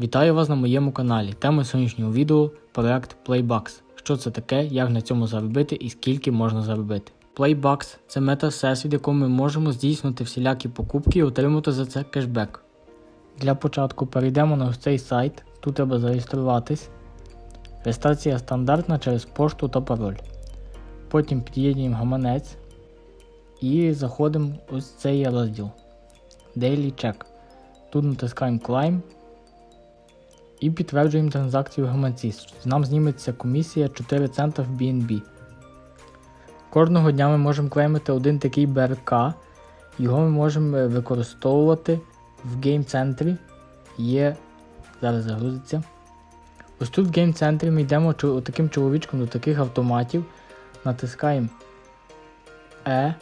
Вітаю вас на моєму каналі. Тема сьогоднішнього відео проект Playbucks. Що це таке, як на цьому заробити і скільки можна заробити. Playbucks – це мета-всесвіт, в якому ми можемо здійснювати всілякі покупки і отримати за це кешбек. Для початку перейдемо на ось цей сайт. Тут треба зареєструватись. Реєстрація стандартна через пошту та пароль. Потім під'єднуємо гаманець і заходимо ось цей розділ Daily Check. Тут натискаємо Climb і підтверджуємо транзакцію в гаманці. Нам зніметься комісія 4 цента в BNB. Кожного дня ми можемо клеймити один такий БРК. Його ми можемо е, використовувати в гейм-центрі. Є. Зараз загрузиться. Ось тут в гейм-центрі ми йдемо таким чоловічком до таких автоматів. Натискаємо E.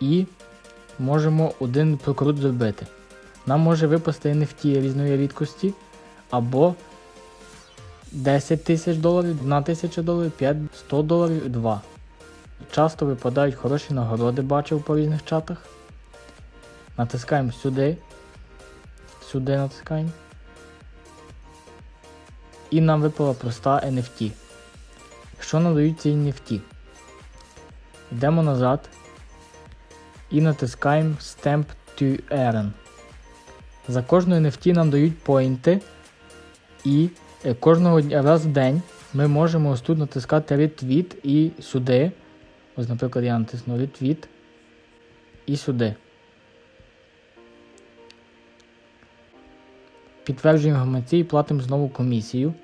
І можемо один прокрут зробити. Нам може випасти NFT різної рідкості або 10 тисяч доларів, 1 тисяча доларів, 5, 100 доларів 2. Часто випадають хороші нагороди, бачив по різних чатах. Натискаємо сюди. Сюди натискаємо. І нам випала проста NFT. Що нам дають ці NFT? Йдемо назад і натискаємо Stamp to Earn. За кожну NFT нам дають поінти, і е, кожного раз в день ми можемо ось тут натискати ретвіт і сюди. Ось, наприклад, я натисну ретвіт і сюди. Підтверджуємо гаманці і платимо знову комісію.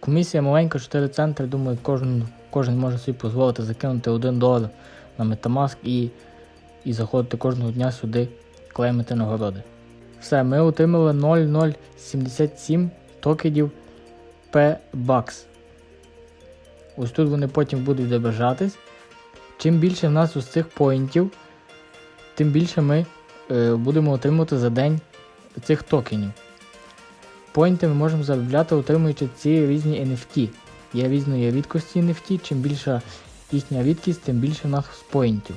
Комісія маленька, 4 центри. Думаю, кожен, кожен може собі дозволити закинути 1 долар на Metamask і, і заходити кожного дня сюди, клеймити нагороди. Все, ми отримали 0,077 токенів P-Bucks. Ось тут вони потім будуть відображатись. Чим більше в нас ось цих поінтів, тим більше ми е, будемо отримувати за день цих токенів. Поінти ми можемо заробляти, отримуючи ці різні NFT. Є різної рідкості NFT, чим більша їхня рідкість, тим більше в нас поінтів.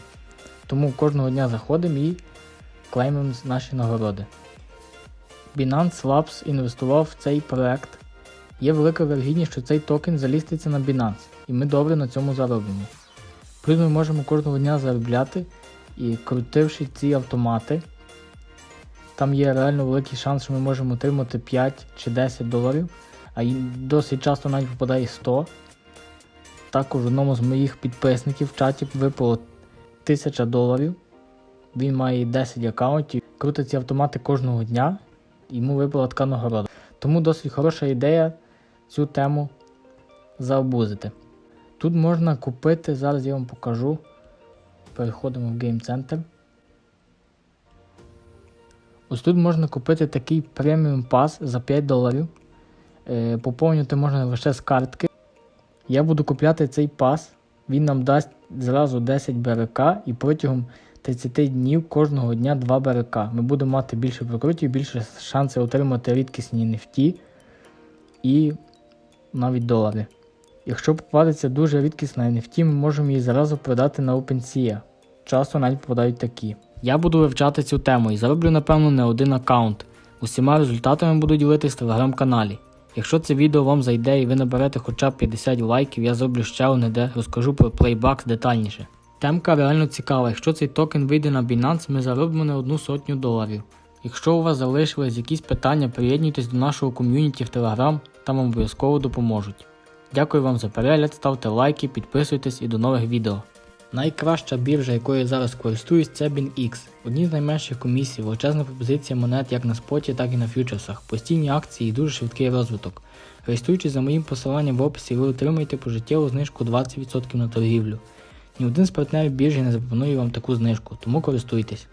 Тому кожного дня заходимо і клеймимо наші нагороди. Binance Labs інвестував в цей проект. Є велика вірогідність, що цей токен заліститься на Binance, і ми добре на цьому заробимо. Плюс ми можемо кожного дня заробляти і крутивши ці автомати, там є реально великий шанс, що ми можемо отримати 5 чи 10 доларів, а досить часто навіть попадає 100. Також одному з моїх підписників в чаті випало 1000 доларів. Він має 10 аккаунтів, крутить ці автомати кожного дня, йому випала така нагорода. Тому досить хороша ідея цю тему заобузити. Тут можна купити, зараз я вам покажу. Переходимо в Game Center. Ось тут можна купити такий преміум пас за 5 доларів. Е, поповнювати можна лише з картки. Я буду купляти цей пас. Він нам дасть зразу 10 БРК і протягом 30 днів кожного дня 2 БРК. Ми будемо мати більше прокрутів, більше шансів отримати рідкісні нефті і навіть долари. Якщо попадеться дуже рідкісна NFT, ми можемо її зразу продати на OpenSea. Часто навіть попадають такі. Я буду вивчати цю тему і зароблю, напевно, не один аккаунт. Усіма результатами буду ділитись в телеграм-каналі. Якщо це відео вам зайде і ви наберете хоча б 50 лайків, я зроблю ще одне, де розкажу про Playbucks детальніше. Темка реально цікава, якщо цей токен вийде на Binance, ми заробимо не одну сотню доларів. Якщо у вас залишились якісь питання, приєднуйтесь до нашого ком'юніті в Telegram, там вам обов'язково допоможуть. Дякую вам за перегляд, ставте лайки, підписуйтесь і до нових відео. Найкраща біржа, якою я зараз користуюсь, це BinX. Одні з найменших комісій, величезна пропозиція монет як на споті, так і на фьючерсах, постійні акції і дуже швидкий розвиток. Реєструючись за моїм посиланням в описі, ви отримаєте пожиттєву знижку 20% на торгівлю. Ні один з партнерів біржі не запропонує вам таку знижку, тому користуйтесь.